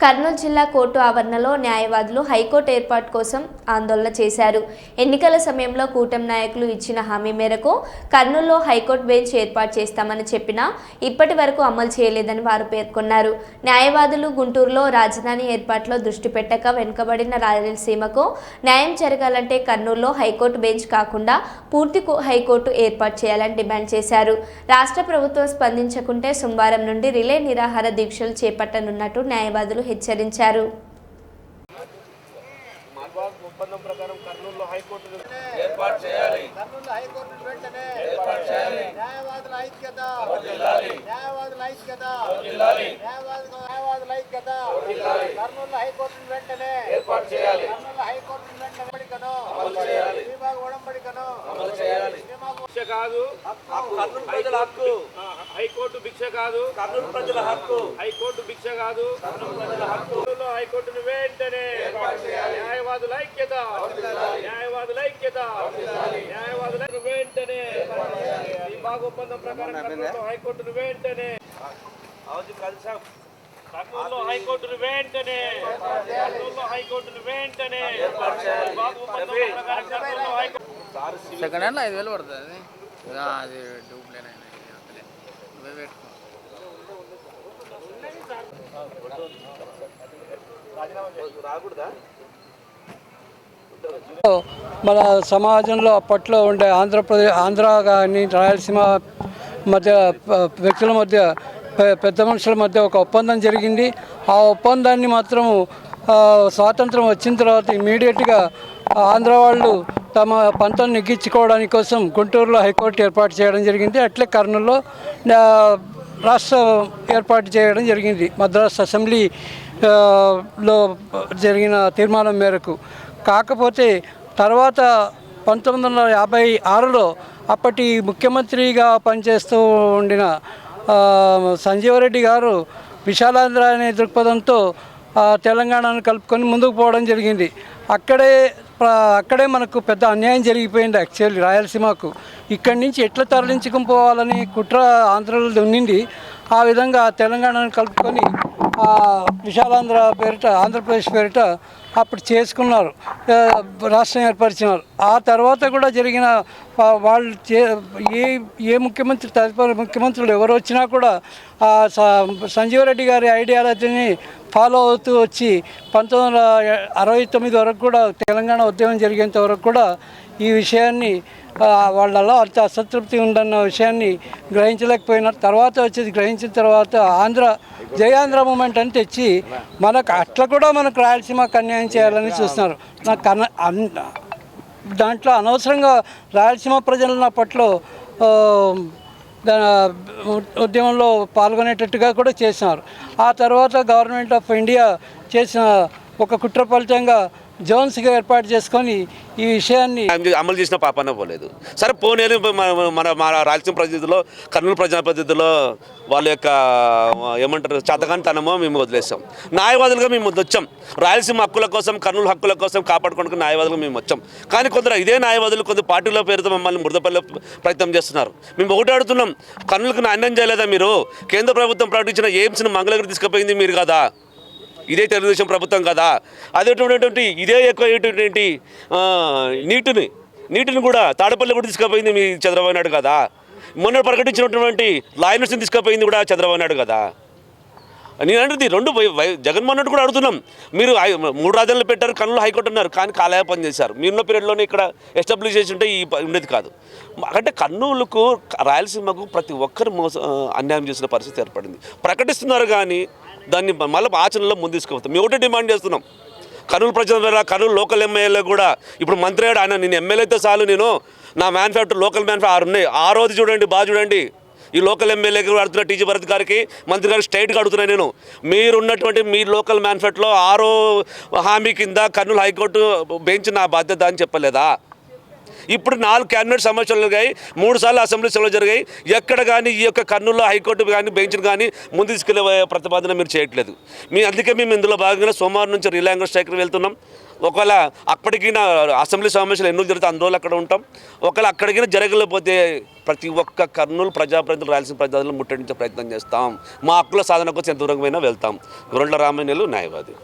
కర్నూలు జిల్లా కోర్టు ఆవరణలో న్యాయవాదులు హైకోర్టు ఏర్పాటు కోసం ఆందోళన చేశారు. ఎన్నికల సమయంలో కూటమి నాయకులు ఇచ్చిన హామీ మేరకు కర్నూలులో హైకోర్టు బెంచ్ ఏర్పాటు చేస్తామని చెప్పినా ఇప్పటి వరకు అమలు చేయలేదని వారు పేర్కొన్నారు. న్యాయవాదులు గుంటూరులో రాజధాని ఏర్పాటులో దృష్టి పెట్టక వెనుకబడిన రాయలసీమకు న్యాయం జరగాలంటే కర్నూలులో హైకోర్టు బెంచ్ కాకుండా పూర్తి హైకోర్టు ఏర్పాటు చేయాలని డిమాండ్ చేశారు. రాష్ట్ర ప్రభుత్వం స్పందించకుంటే సోమవారం నుండి రిలే నిరాహార దీక్షలు చేపట్టనున్నట్టు న్యాయవాదులు హెచ్చరించారు. మల్బాగ్ ఒప్పందం ప్రకారం కర్నూలులో హైకోర్టు ఏర్పాటు చేయాలి. కర్నూలు హైకోర్టు వెంటనే ఏర్పాటు చేయాలి. న్యాయవాదుల ఐక్యత. న్యాయవాదుల ఐక్యత. న్యాయవాదుల న్యాయవాదుల ఐక్యత. కర్నూలు హైకోర్టు వెంటనే ఏర్పాటు చేయాలి. కర్నూలు హైకోర్టు వెంటనే ఉడంబడికను అమలు చేయాలి. విభాగ ఉడంబడికను అమలు చేయాలి. భిక్ష కాదు కర్నూలు ప్రజల హక్కు. ఆ, హైకోర్టు భిక్ష కాదు. కర్నూలు ప్రజల హక్కు. హైకోర్టు భిక్ష కాదు. కర్నూలులో హైకోర్టును వెంటనే న్యాయవాదుల ఐక్యత. న్యాయవాదుల ఐక్యత. న్యాయవాదుల వెంటనే విభాగ ఒప్పందం ప్రకారం కర్నూలులో హైకోర్టును వెంటనే అవజీ కలిసాం కర్నూలులో హైకోర్టును వెంటనే కర్నూలులో హైకోర్టును వెంటనే విభాగ ఒప్పందం ప్రకారం కర్నూలులో హైకోర్టు సెకండ్ హ్యాండ్లో ఐదు వేలు పడుతుంది అది. ఆ, మన సమాజంలో అప్పట్లో ఉండే ఆంధ్రప్రదేశ్ ఆంధ్ర కానీ రాయలసీమ మధ్య వ్యక్తుల మధ్య పెద్ద మనుషుల మధ్య ఒక ఒప్పందం జరిగింది. ఆ ఒప్పందాన్ని మాత్రం స్వాతంత్రం వచ్చిన తర్వాత ఇమీడియట్గా ఆంధ్ర వాళ్ళు తమ పంతం నెగ్గించుకోవడానికి కోసం గుంటూరులో హైకోర్టు ఏర్పాటు చేయడం జరిగింది. అట్లే కర్నూలులో రాష్ట్రం ఏర్పాటు చేయడం జరిగింది. మద్రాస్ అసెంబ్లీ లో జరిగిన తీర్మానం మేరకు. కాకపోతే తర్వాత పంతొమ్మిది వందల యాభై ఆరులో అప్పటి ముఖ్యమంత్రిగా పనిచేస్తూ ఉండిన సంజీవరెడ్డి గారు విశాలాంధ్ర అనే దృక్పథంతో తెలంగాణను కలుపుకొని ముందుకు పోవడం జరిగింది. అక్కడే అక్కడే మనకు పెద్ద అన్యాయం జరిగిపోయింది యాక్చువల్లీ రాయలసీమకు. ఇక్కడి నుంచి ఎట్లా తరలించుకుని పోవాలని కుట్ర ఆంధ్రలో ఉండింది ఆ విధంగా తెలంగాణను కలుపుకొని విశాలాంధ్ర పేరిట ఆంధ్రప్రదేశ్ పేరిట అప్పుడు చేసుకున్నారు. రాష్ట్రం ఏర్పరిచినారు. ఆ తర్వాత కూడా జరిగిన వాళ్ళు చే ఏ ఏ ముఖ్యమంత్రి తదుపరి ముఖ్యమంత్రులు ఎవరు వచ్చినా కూడా ఆ, సంజీవరెడ్డి గారి ఐడియాలజీని ఫాలో అవుతూ వచ్చి పంతొమ్మిది వందల అరవై తొమ్మిది వరకు కూడా తెలంగాణ ఉద్యమం జరిగేంత వరకు కూడా ఈ విషయాన్ని వాళ్ళలో అంత అసంతృప్తి ఉందన్న విషయాన్ని గ్రహించలేకపోయినారు. తర్వాత వచ్చేది గ్రహించిన తర్వాత ఆంధ్ర జయాంధ్ర మూమెంట్ అని తెచ్చి మనకు అట్లా కూడా మనకు రాయలసీమకు అన్యాయం చేయాలని చూస్తున్నారు. నాకు అన దాంట్లో అనవసరంగా రాయలసీమ ప్రజలు నా పట్ల ఉద్యమంలో పాల్గొనేటట్టుగా కూడా చేసినారు. ఆ తర్వాత గవర్నమెంట్ ఆఫ్ ఇండియా చేసిన ఒక కుట్ర ఫలితంగా జోన్స్గా ఏర్పాటు చేసుకొని ఈ విషయాన్ని అమలు- చేసిన పాపన పోలేదు. సరే పోనీ మన మన రాయలసీమ ప్రతినిధుల్లో కర్నూలు ప్రజాప్రతినిధుల్లో వాళ్ళ యొక్క ఏమంటారు చేతకానితనమో మేము వదిలేస్తాం న్యాయవాదులుగా మేము వచ్చాం. రాయలసీమ హక్కుల కోసం కర్నూలు హక్కుల కోసం కాపాడుకోవడానికి న్యాయవాదులుగా మేము వచ్చాం. కానీ కొందరు ఇదే న్యాయవాదులు కొంత పార్టీలో పేరుతో మమ్మల్ని మృదపల్లె ప్రయత్నం చేస్తున్నారు. మేము ఒకటి అడుగుతున్నాం కర్నూలుకు అన్యాయం చేయలేదా మీరు? కేంద్ర ప్రభుత్వం ప్రకటించిన ఎయిమ్స్ని మంగళగిరి తీసుకుపోయింది మీరు కదా. ఇదే తెలుగుదేశం ప్రభుత్వం కదా. అదేటువంటి ఇదే ఎక్కువటువంటి నీటిని నీటిని కూడా తాడపల్లి కూడా తీసుకుపోయింది మీ చంద్రబాబు నాయుడు కదా. మొన్న ప్రకటించినటువంటి లాయనర్స్ని తీసుకుపోయింది కూడా చంద్రబాబు నాయుడు కదా. నేను అనేది రెండు వై- వై- జగన్మోహన్ రెడ్డి కూడా అడుగుతున్నాం. మీరు మూడు రాజ్యాలు పెట్టారు కన్నులు హైకోర్టు అన్నారు కానీ కాలయ పని చేశారు మీరున్న పీరియడ్లోనే ఇక్కడ ఎస్టాబ్లిష్ చేసి ఉంటే ఈ ప- ఉండేది కాదు. అంటే కర్నూలుకు రాయలసీమకు ప్రతి ఒక్కరు మోస అన్యాయం చేసిన పరిస్థితి ఏర్పడింది. ప్రకటిస్తున్నారు కానీ దాన్ని మళ్ళీ ఆచరణలో ముందు తీసుకుపోతాం మేము ఒకటే డిమాండ్ చేస్తున్నాం. కర్నూలు ప్రజల కర్నూలు లోకల్ ఎమ్మెల్యే కూడా. ఇప్పుడు మంత్రి అయ్యాడు. ఆయన నేను ఎమ్మెల్యేతో చాలు. నేను నా మ్యానుఫ్యాక్చర్ లోకల్ మ్యానుఫ్యాక్చర్ ఆరు ఉన్నాయి. ఆ రోజు చూడండి బాగా చూడండి. ఈ లోకల్ ఎమ్మెల్యేకి అడుగుతున్న టీజీ భరత్ గారికి మంత్రి గారికి స్ట్రైట్గా అడుగుతున్నా నేను. మీరు ఉన్నటువంటి మీ లోకల్ మ్యానుఫ్యాక్చర్లో ఆరో హామీ కింద కర్నూలు హైకోర్టు బెంచ్ నా బాధ్యత అని చెప్పలేదా? ఇప్పుడు నాలుగు క్యాబినెట్ సమస్యలు జరిగాయి. మూడు సార్లు అసెంబ్లీ సెలవు జరిగాయి. ఎక్కడ కానీ ఈ యొక్క కర్నూలు హైకోర్టు కానీ బెంచ్ను కానీ ముందు తీసుకెళ్ళే ప్రతిపాదన మీరు చేయట్లేదు. మీ అందుకే మేము ఇందులో భాగంగా సోమవారం నుంచి రిలాంగ్వేజ్ స్ట్రైక్కి వెళ్తున్నాం. ఒకవేళ అప్పటికి నా అసెంబ్లీ సమావేశాలు ఎన్నో జరుగుతాయి అందులో అక్కడ ఉంటాం. ఒకవేళ అక్కడికైనా జరగలేకపోతే ప్రతి ఒక్క కర్నూలు ప్రజాప్రతినిధులు రాయలసీమ ప్రజలను ముట్టడించే ప్రయత్నం చేస్తాం. మా హక్కుల సాధన కోసం ఎంత దూరంగా వెళ్తాం. గురండ్ల రామయ్యలు న్యాయవాది.